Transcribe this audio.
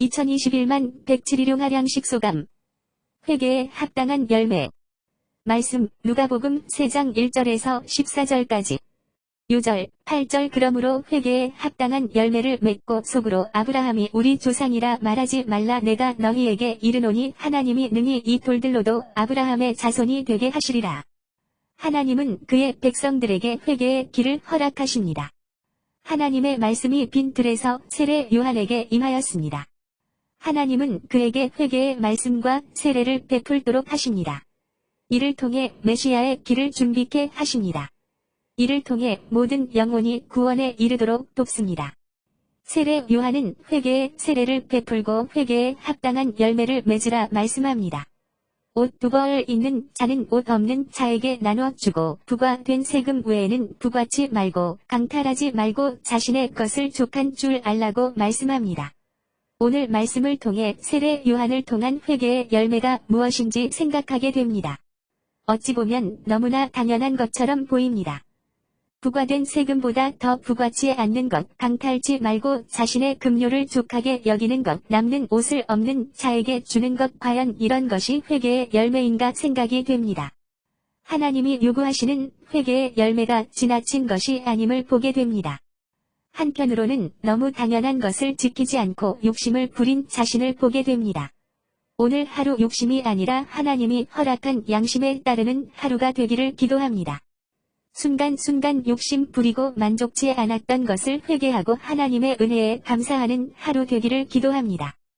2021만 107일용 하량식 소감. 회개에 합당한 열매. 말씀 누가복음 3장 1절에서 14절까지. 요절 8절 그러므로 회개에 합당한 열매를 맺고 속으로 아브라함이 우리 조상이라 말하지 말라 내가 너희에게 이르노니 하나님이 능히 이 돌들로도 아브라함의 자손이 되게 하시리라. 하나님은 그의 백성들에게 회개의 길을 허락하십니다. 하나님의 말씀이 빈 들에서 세례 요한에게 임하였습니다. 하나님은 그에게 회개의 말씀과 세례를 베풀도록 하십니다. 이를 통해 메시아의 길을 준비케 하십니다. 이를 통해 모든 영혼이 구원에 이르도록 돕습니다. 세례 요한은 회개의 세례를 베풀고 회개에 합당한 열매를 맺으라 말씀합니다. 옷 두 벌 있는 자는 옷 없는 자에게 나누어 주고 부과된 세금 외에는 부과치 말고 강탈하지 말고 자신의 것을 족한 줄 알라고 말씀합니다. 오늘 말씀을 통해 세례 요한을 통한 회개의 열매가 무엇인지 생각하게 됩니다. 어찌 보면 너무나 당연한 것처럼 보입니다. 부과된 세금보다 더 부과치 않는 것, 강탈치 말고 자신의 급료를 족하게 여기는 것, 남는 옷을 없는 자에게 주는 것, 과연 이런 것이 회개의 열매인가 생각이 됩니다. 하나님이 요구하시는 회개의 열매가 지나친 것이 아님을 보게 됩니다. 한편으로는 너무 당연한 것을 지키지 않고 욕심을 부린 자신을 보게 됩니다. 오늘 하루 욕심이 아니라 하나님이 허락한 양심에 따르는 하루가 되기를 기도합니다. 순간순간 욕심 부리고 만족치 않았던 것을 회개하고 하나님의 은혜에 감사하는 하루 되기를 기도합니다.